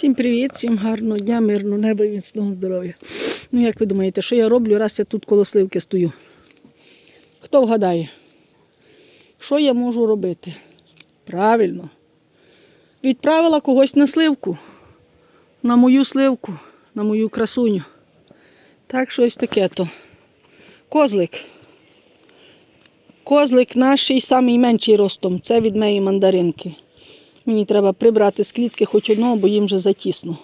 Всім привіт, всім гарного дня, мирного неба і міцного здоров'я. Ну, як ви думаєте, що я роблю, раз я тут коло сливки стою? Хто вгадає? Що я можу робити? Правильно. Відправила когось на сливку, на мою сливку, на мою красуню. Так, щось таке то. Козлик. Козлик наш самий менший ростом. Це від моєї мандаринки. Мені треба прибрати з клітки хоч одного, бо їм вже затісно.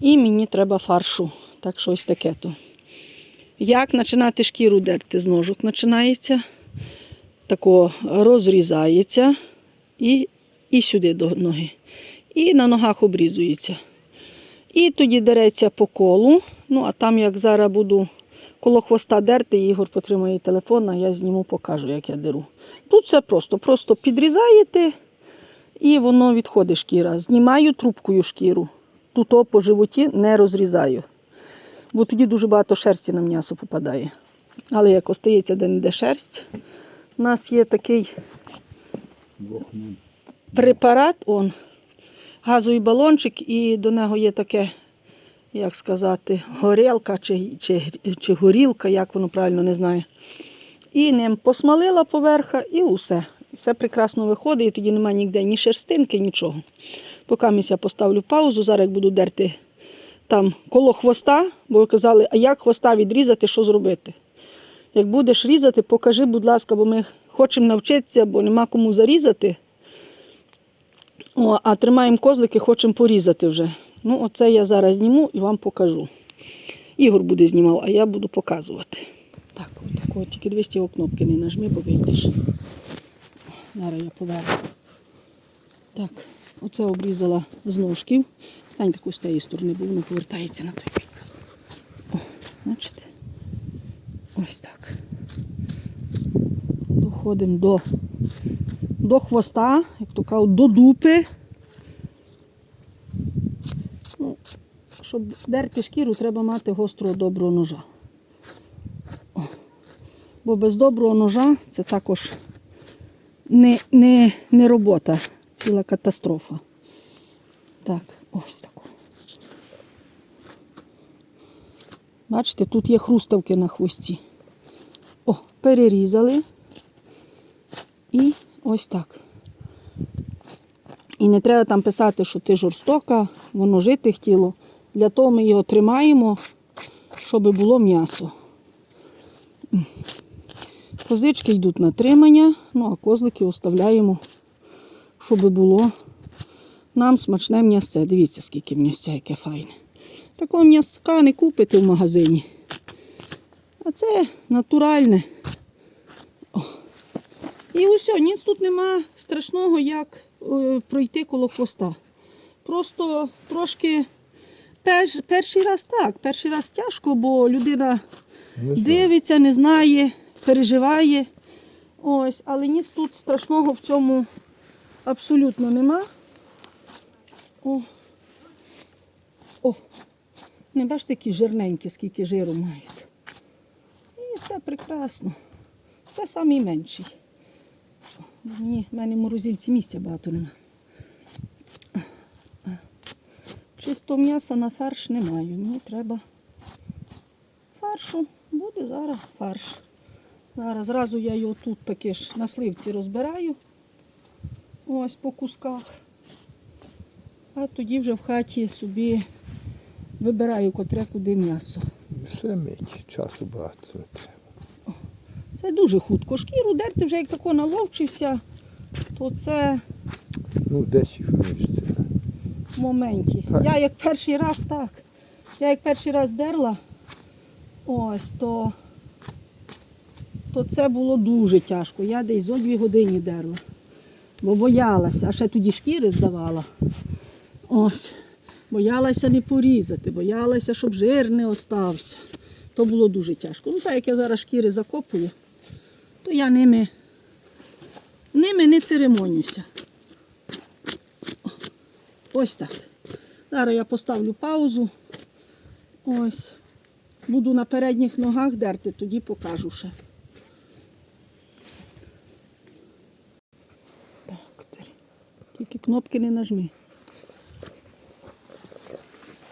І мені треба фаршу. Так що ось таке то. Як починати шкіру дерти з ножок починається, тако розрізається і, і сюди до ноги. І на ногах обрізується. І тоді дереться по колу. Ну, а там, як зараз буду коло хвоста дерти, Ігор потримає телефон, а я зніму, покажу, як я деру. Тут все просто. Просто підрізаєте і воно відходить шкіра. Знімаю трубкою шкіру. Тут по животі не розрізаю. Бо тоді дуже багато шерсті на м'ясо попадає. Але як остається де-не-де шерсть, у нас є такий препарат, он, газовий балончик, і до нього є таке, як сказати, горілка чи, чи, чи горілка, як воно правильно не знаю. І ним посмалила поверха і усе. Все прекрасно виходить, і тоді немає ніде ні шерстинки, нічого. Поки я поставлю паузу, зараз буду дерти там коло хвоста, бо ви казали, а як хвоста відрізати, що зробити? Як будеш різати, покажи, будь ласка, бо ми хочемо навчитися, бо нема кому зарізати. О, а тримаємо козлики, хочемо порізати вже. Ну, оце я зараз зніму і вам покажу. Ігор буде знімав, а я буду показувати. Так, от тільки 200 його кнопки не нажми, бо вийдеш. Зараз я поверну. Так, оце обрізала з ножків. Стань таку з тієї сторони, бо воно повертається на той бік. О, бачите? Ось так. Доходимо до, до хвоста, як то кажуть, до дупи. Ну, щоб дерти шкіру, треба мати гострого доброго ножа. О. Бо без доброго ножа це також не, не, не робота, ціла катастрофа. Так, ось таку. Бачите, тут є хруставки на хвості. О, перерізали. І ось так. І не треба там писати, що ти жорстока, воно жити хотіло. Для того ми його тримаємо, щоб було м'ясо. Козички йдуть на тримання, ну а козлики оставляємо, щоб було нам смачне м'ясце. Дивіться, скільки м'ясця, яке файне. Такого м'яска не купите в магазині. А це натуральне. О. І усе, ніц тут нема страшного, як е, пройти коло хвоста. Просто трошки перш, перший раз так, перший раз тяжко, бо людина Не дивиться, не знає, переживає. Ось, але ніц тут страшного в цьому абсолютно нема. О. О. Не бачите, які жирненькі, скільки жиру мають. І все прекрасно. Це самий менший. Ні, в мене морозильці місця багато нема. Чисто м'яса на фарш не маю. Мені треба фаршу. Буде зараз фарш. Зараз зразу я його тут таки ж на сливці розбираю. Ось по кусках. А тоді вже в хаті собі вибираю котре куди м'ясо. Все мить, часу багато не треба. Це дуже хутко. Шкіру дерти вже як тако наловчився, то це Ну, 10 хвилин це. в моменті. Так. Я як перший раз так. Я як перший раз дерла, ось, то, то це було дуже тяжко. Я десь зо дві години дерла. Бо боялася, а ще тоді шкіри здавала. Ось. Боялася не порізати, боялася, щоб жир не остався. То було дуже тяжко. Ну, так як я зараз шкіри закопую, то я ними, ними не церемонюся. Ось так. Зараз я поставлю паузу. Ось. Буду на передніх ногах дерти, тоді покажу ще. Так, тільки кнопки не нажми.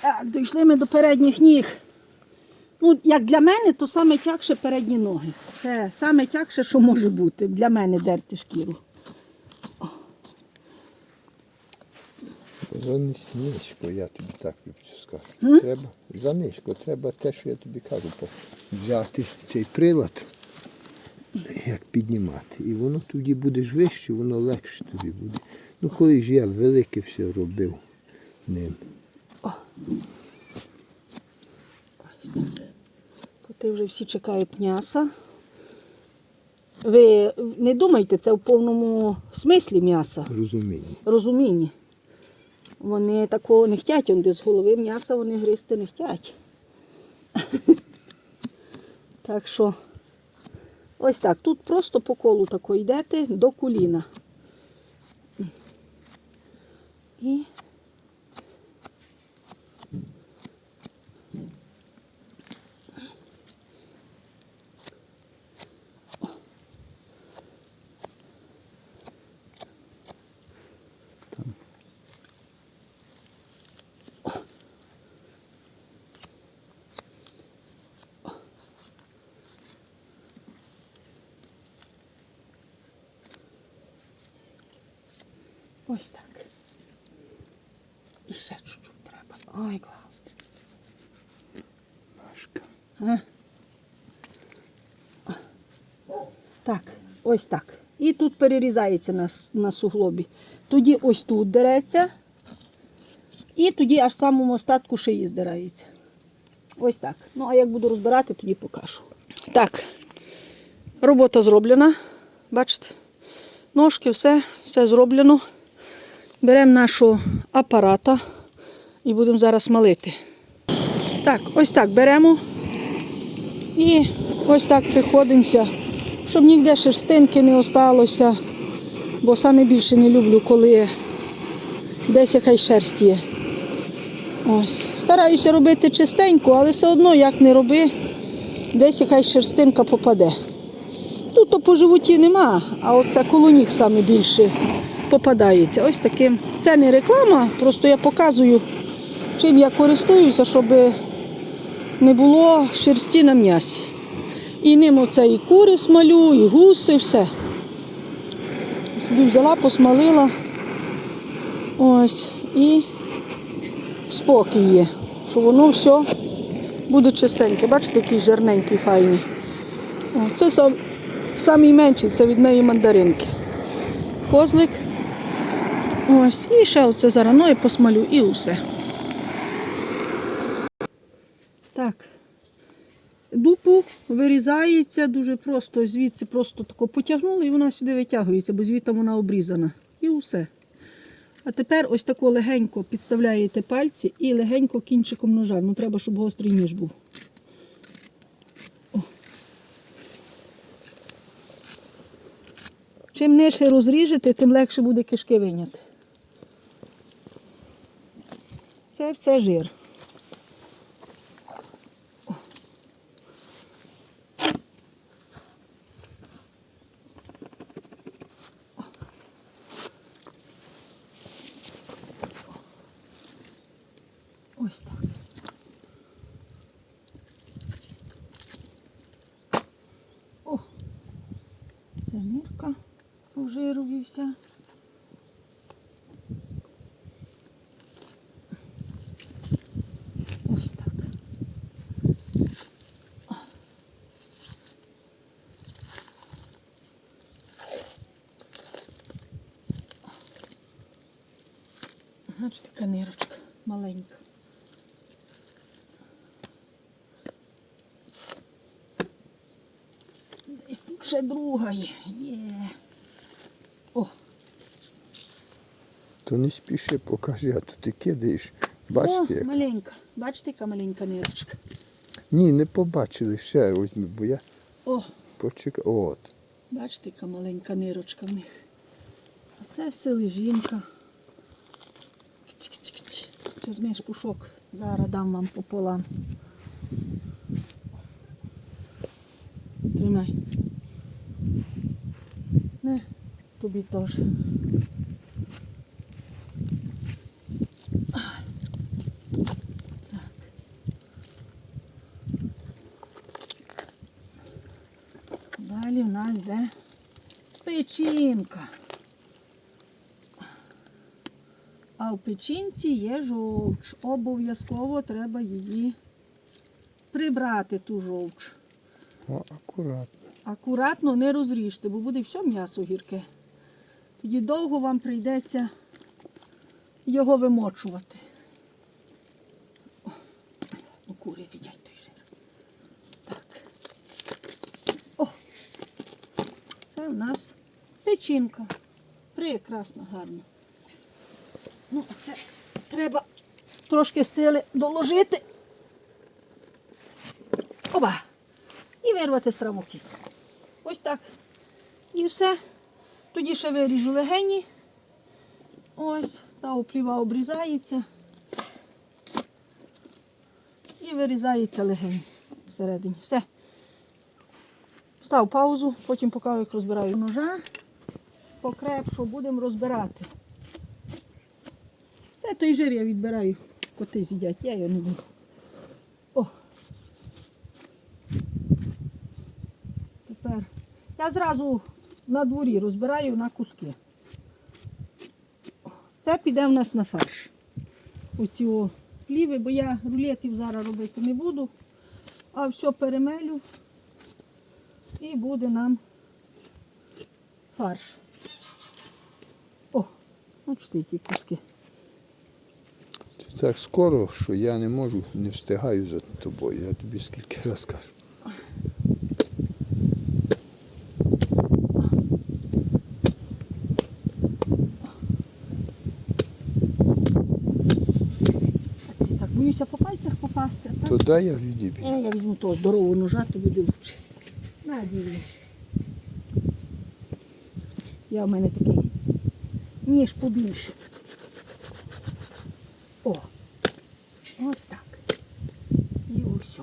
Так, дійшли ми до передніх ніг. Ну, як для мене, то саме тягше передні ноги. Це саме тягше, що може бути для мене дерти шкіру. За низько, я тобі так скажу. Треба за низько, треба те, що я тобі кажу, взяти цей прилад, як піднімати. І воно тоді будеш вище, воно легше тобі буде. Ну, коли ж я велике все робив ним. Коти вже всі чекають м'яса. Ви не думайте, це в повному смислі м'яса, Розуміння. розумінні. Вони такого не хочуть, он без голови м'яса вони гризти не хочуть. Так що, ось так. Тут просто по колу тако йдете до коліна. І ось так. І ще чуть-чуть треба. Ой. Важко. А? Так, ось так. І тут перерізається на, на суглобі. Тоді ось тут дереться. І тоді аж в самому остатку шиї здирається. Ось так. Ну, а як буду розбирати, тоді покажу. Так, робота зроблена. Бачите? Ножки, все, все зроблено. Беремо нашого апарата і будемо зараз малити. Так, ось так беремо. І ось так приходимося, щоб ніде шерстинки не осталося, бо саме більше не люблю, коли десь якась шерсть є. Ось. Стараюся робити чистенько, але все одно, як не роби, десь якась шерстинка попаде. Тут то по животі нема, а оце коло ніг саме більше попадається. Ось таким. Це не реклама, просто я показую, чим я користуюся, щоб не було шерсті на м'ясі. І ним оце і кури смалю, і гуси, все. Собі взяла, посмалила. Ось. І спокій є, що воно все буде чистеньке. Бачите, який жирненький, файний. О, це сам, самий менший, це від моєї мандаринки. Козлик. Ось. І ще оце зараз ну, і посмалю, і усе. Так. Дупу вирізається дуже просто, звідси просто тако потягнули і вона сюди витягується, бо звідти вона обрізана. І усе. А тепер ось тако легенько підставляєте пальці і легенько кінчиком ножа. Ну треба, щоб гострий ніж був. Чим нижче розріжете, тим легше буде кишки виняти. Це все жир. Ось так. О, це нирка пожирувався. Ось так. Значить, така нирочка маленька. Десь тут ще друга є. Є. О, То не спіши, покажи, а то ти кидаєш. Бачите, О, як? маленька. Бачите, яка маленька нирочка. Ні, не побачили ще ось, бо я О, почекав. От. бачите, яка маленька нирочка в них. А це сележінка. Кць-кць-кць чорний пушок зараз дам вам пополам. Тримай. Не, тобі теж. Далі в нас де печінка. А в печінці є жовч. Обов'язково треба її прибрати, ту жовч. О, акуратно. Акуратно не розріжте, бо буде все м'ясо гірке. Тоді довго вам прийдеться його вимочувати. О, кури з'їдять той жир. Так. О! Це в нас печінка. Прекрасно, гарно. Ну, це треба трошки сили доложити. Оба! І вирвати стравоки. Ось так. І все. Тоді ще виріжу легені. Ось, та опліва обрізається. І вирізається легень всередині. Все. Став паузу, потім поки як розбираю ножа. Покрепшу будемо розбирати. Це той жир я відбираю. Коти з'їдять, я його не буду. О. Тепер я зразу на дворі розбираю на куски. Це піде в нас на фарш. Оці пліви, бо я рулетів зараз робити не буду, а все перемелю і буде нам фарш. О, бачите, які куски. Так скоро, що я не можу, не встигаю за тобою. Я тобі скільки раз кажу. Так, боюся по пальцях попасти. а так? Дай я відіб'ю. Е, я візьму того здорового ножа, то буде лучше. На, дівчина. Я в мене такий ніж побільше. О, ось так. І ось.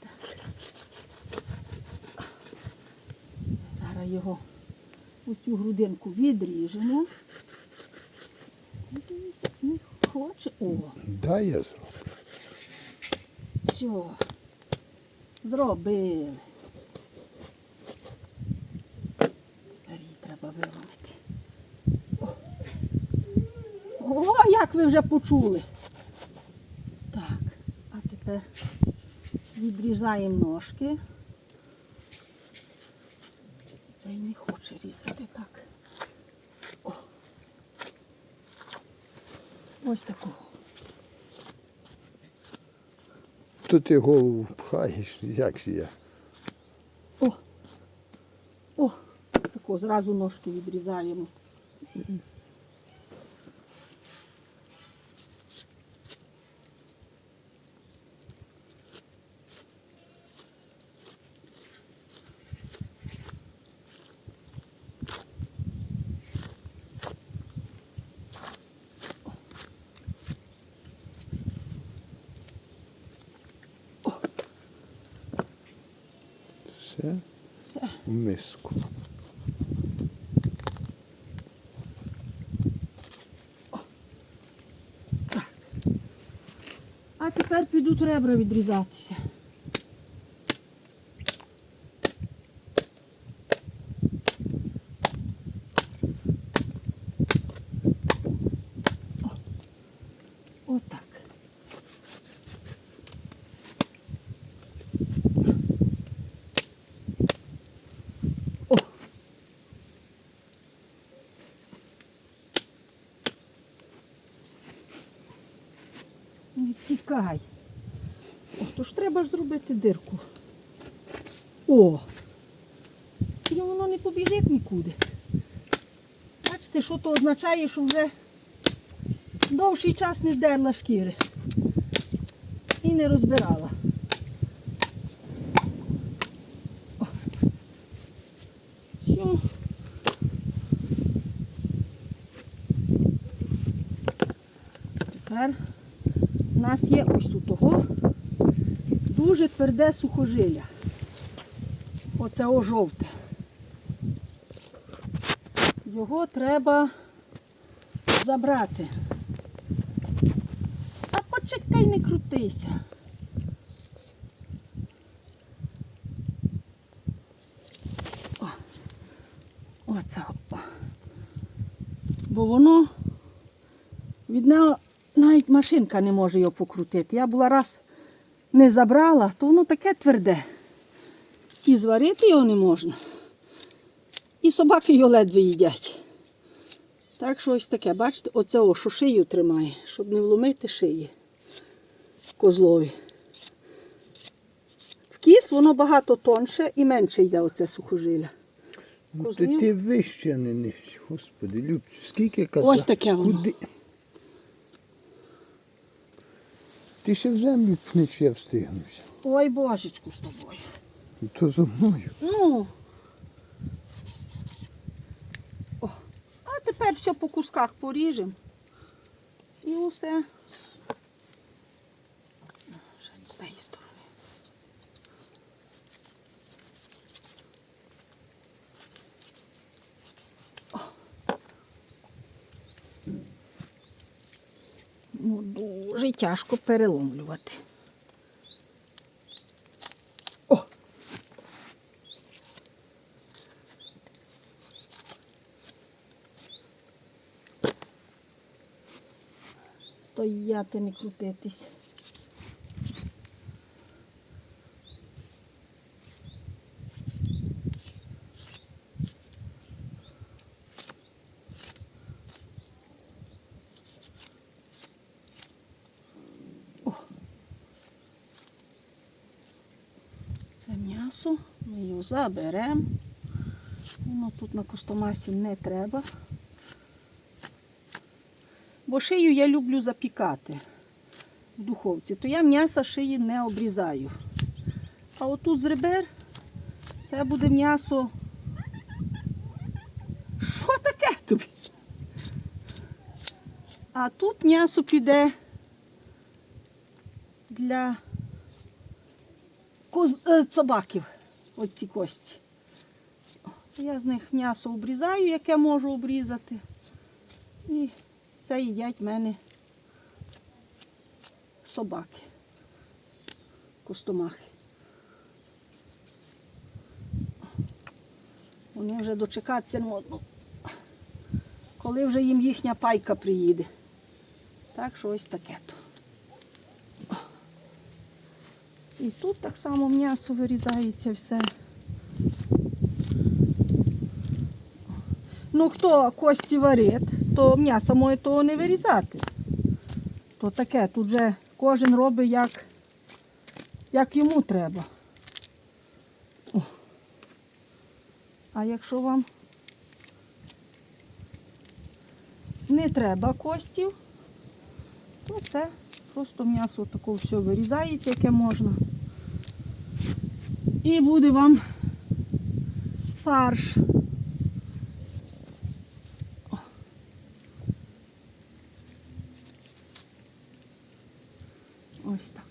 Так. Зараз його оцю грудинку відріжемо. Дивіться, Не хоче. О, Дай я зроблю. все. Зробили. Тепер її треба виловити. О. О, як ви вже почули. Так, а тепер відрізаємо ножки. Цей не хоче різати так. О. Ось такого. То ти голову пхаєш, як же я? О, о, тако зразу ножки відрізаємо. Все Все. в миску. А тепер підуть ребра відрізатися. О, Отак. О. Не тікай. О, то ж треба ж зробити дирку. О! І воно не побіжить нікуди. Бачите, що то означає, що вже довший час не дерла шкіри. І не розбирала. О. Все. Тепер у нас є ось тут того дуже тверде сухожилля. Оце о жовте. Його треба забрати. А почекай, не крутися. О. Оце. Бо воно від нього навіть машинка не може його покрутити. Я була раз не забрала, то воно таке тверде. І зварити його не можна. І собаки його ледве їдять. Так що ось таке, бачите, оце о, що шию тримає, щоб не вломити шиї козлові. В кіс воно багато тонше і менше йде оце сухожилля. Ну, ти, ти вище, а не нижче. Господи, Люб, скільки казав? Ось таке воно. Куди? Ти ще в землю пнеш, я встигнуся. Ой, божечку з тобою. То зо мною. Ну. О, а тепер все по кусках поріжемо. І усе. Що з тієї сторони. О. Ну, дуже тяжко переломлювати. О! Стояти, не крутитись. Це м'ясо, ми його заберемо. Воно тут на костомасі не треба. Бо шию я люблю запікати в духовці, то я м'ясо шиї не обрізаю. А отут з ребер це буде м'ясо. Що таке тобі? А тут м'ясо піде для коз... е, собаків, оці кості. Я з них м'ясо обрізаю, яке можу обрізати. І це їдять в мене собаки, костомахи. Вони вже дочекатися. Ну, Коли вже їм їхня пайка приїде. Так що ось таке то. І тут так само м'ясо вирізається все. Ну хто кості варить, то м'ясо моє того не вирізати. То таке, тут же кожен робить як, як йому треба. О. А якщо вам не треба костів, то це просто м'ясо таке все вирізається, яке можна. І буде вам фарш. Ось так.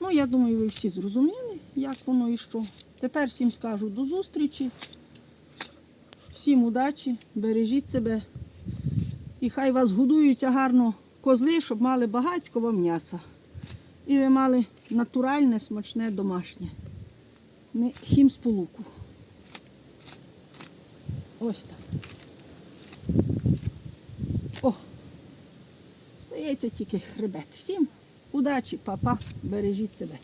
Ну, я думаю, ви всі зрозуміли, як воно і що. Тепер всім скажу до зустрічі. Всім удачі, бережіть себе. І хай вас годуються гарно козли, щоб мали багатського м'яса. І ви мали натуральне, смачне, домашнє. Не хімсполуку. Ось так. О! Стається тільки хребет. Всім удачі, папа, бережіть себе.